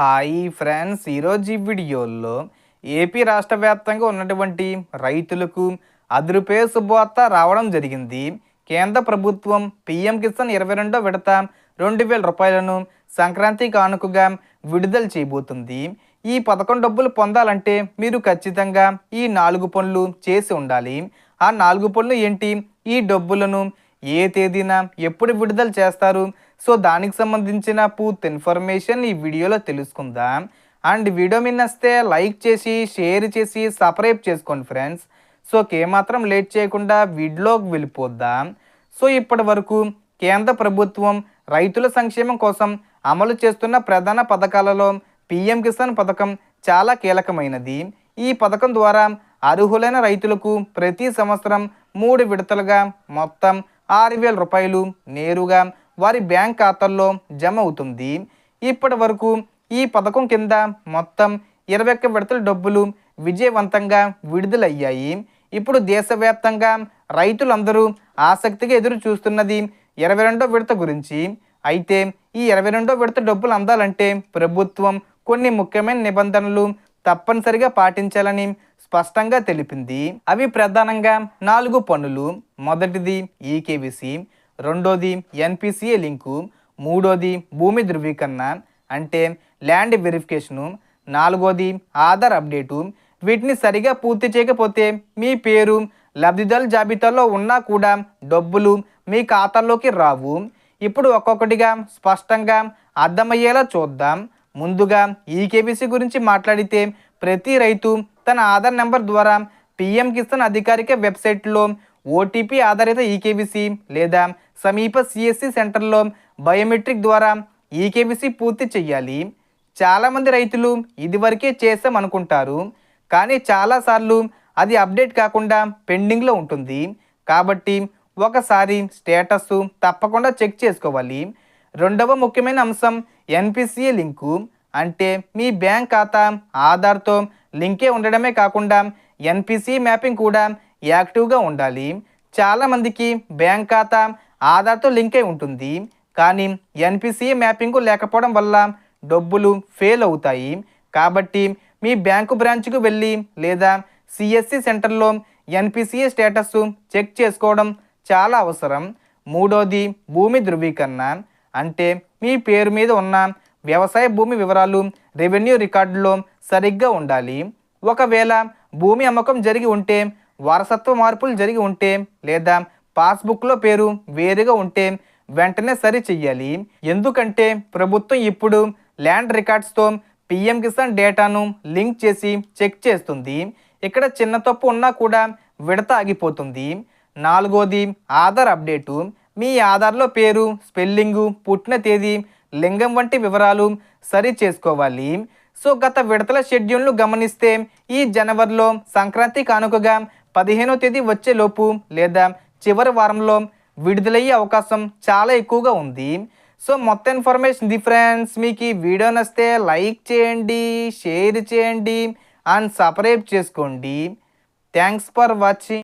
Hi friends ఈరోజు ఈ వీడియోలో ఏపీ రాష్ట్ర వ్యాప్తంగా ఉన్నటువంటి రైతులకు అదురుపే శుభవార్త రావడం జరిగింది. కేంద్ర ప్రభుత్వం పిఎం కిసాన్ ఇరవై రెండో విడత రెండు వేల రూపాయలను సంక్రాంతి కానుకగా విడుదల చేయబోతుంది. ఈ పథకం డబ్బులు పొందాలంటే మీరు ఖచ్చితంగా ఈ నాలుగు పనులు చేసి ఉండాలి. ఆ నాలుగు పనులు ఏంటి? ఈ డబ్బులను ఏ తేదీన ఎప్పుడు విడుదల చేస్తారు? సో దానికి సంబంధించిన పూర్తి ఇన్ఫర్మేషన్ ఈ వీడియోలో తెలుసుకుందాం. అండ్ వీడియో మీద వస్తే లైక్ చేసి షేర్ చేసి సబ్స్క్రైబ్ చేసుకోండి ఫ్రెండ్స్. సో ఏమాత్రం లేట్ చేయకుండా వీడియోకి వెళ్ళిపోద్దాం సో ఇప్పటి వరకు కేంద్ర ప్రభుత్వం రైతుల సంక్షేమం కోసం అమలు చేస్తున్న ప్రధాన పథకాలలో పిఎం కిసాన్ పథకం చాలా కీలకమైనది. ఈ పథకం ద్వారా అర్హులైన రైతులకు ప్రతి సంవత్సరం మూడు విడతలుగా మొత్తం ఆరు వేల రూపాయలు నేరుగా వారి బ్యాంక్ ఖాతాల్లో జమ అవుతుంది. ఇప్పటి వరకు ఈ పథకం కింద మొత్తం ఇరవై ఒక్క విడతల డబ్బులు విజయవంతంగా విడుదలయ్యాయి. ఇప్పుడు దేశవ్యాప్తంగా రైతులందరూ ఆసక్తిగా ఎదురు చూస్తున్నది ఇరవై రెండో విడత గురించి. అయితే ఈ ఇరవై రెండో విడత డబ్బులు అందాలంటే ప్రభుత్వం కొన్ని ముఖ్యమైన నిబంధనలు తప్పనిసరిగా పాటించాలని స్పష్టంగా తెలిపింది. అవి ప్రధానంగా నాలుగు పనులు. మొదటిది ఈకేవిసి రెండోది ఎన్పిసిఏ లింకు మూడోది భూమి ధృవీకరణ అంటే ల్యాండ్ వెరిఫికేషను నాలుగోది ఆధార్ అప్డేటు. వీటిని సరిగా పూర్తి చేయకపోతే మీ పేరు లబ్ధిదారుల జాబితాలో ఉన్నా కూడా డబ్బులు మీ ఖాతాల్లోకి రావు. ఇప్పుడు ఒక్కొక్కటిగా స్పష్టంగా అర్థమయ్యేలా చూద్దాం. ముందుగా ఈకేబీసీ గురించి మాట్లాడితే ప్రతి రైతు తన ఆధార్ నెంబర్ ద్వారా పిఎం కిసాన్ అధికారిక వెబ్సైట్లో ఓటీపీ ఆధారిత ఈకేబీసీ లేదా సమీప సిఎస్సి సెంటర్లో బయోమెట్రిక్ ద్వారా ఈకేబీసీ పూర్తి చేయాలి చాలామంది రైతులు ఇదివరకే చేస్తాం అనుకుంటారు. కానీ చాలాసార్లు అది అప్డేట్ కాకుండా పెండింగ్లో ఉంటుంది. కాబట్టి ఒకసారి స్టేటస్ తప్పకుండా చెక్ చేసుకోవాలి. రెండవ ముఖ్యమైన అంశం ఎన్పిసిఏ లింకు. అంటే మీ బ్యాంక్ ఖాతా ఆధార్తో లింకే ఉండడమే కాకుండా ఎన్పిసి మ్యాపింగ్ కూడా యాక్టివ్గా ఉండాలి. చాలామందికి బ్యాంక్ ఖాతా ఆధార్తో లింక్ అయి ఉంటుంది. కానీ ఎన్పిసిఏ మ్యాపింగ్ లేకపోవడం వల్ల డబ్బులు ఫెయిల్ అవుతాయి. కాబట్టి మీ బ్యాంకు బ్రాంచ్కు వెళ్ళి లేదా సిఎస్సి సెంటర్లో ఎన్పిసిఏ స్టేటస్ చెక్ చేసుకోవడం చాలా అవసరం. మూడోది భూమి ధృవీకరణ. అంటే మీ పేరు మీద ఉన్న వ్యవసాయ భూమి వివరాలు రెవెన్యూ రికార్డులో సరిగ్గా ఉండాలి. ఒకవేళ భూమి అమ్మకం జరిగి ఉంటే వారసత్వ మార్పులు జరిగి ఉంటే లేదా పాస్బుక్లో పేరు వేరుగా ఉంటే వెంటనే సరి చెయ్యాలి. ఎందుకంటే ప్రభుత్వం ఇప్పుడు ల్యాండ్ రికార్డ్స్తో పిఎం కిసాన్ డేటాను లింక్ చేసి చెక్ చేస్తుంది. ఇక్కడ చిన్న తప్పు ఉన్నా కూడా విడత ఆగిపోతుంది. నాలుగోది ఆధార్ అప్డేటు. మీ ఆధార్లో పేరు స్పెల్లింగు పుట్టిన తేదీ లింగం వంటి వివరాలు సరి చేసుకోవాలి. సో గత విడతల షెడ్యూల్ను గమనిస్తే ఈ జనవరిలో సంక్రాంతి కానుకగా పదిహేనో తేదీ వచ్చేలోపు లేదా చివరి వారంలో విడుదలయ్యే అవకాశం చాలా ఎక్కువగా ఉంది. సో మొత్తం ఇన్ఫర్మేషన్ డిఫరెన్స్ మీకు ఈ వీడియో నచ్చితే లైక్ చేయండి షేర్ చేయండి అండ్ సబ్స్క్రైబ్ చేసుకోండి. Thanks for watching.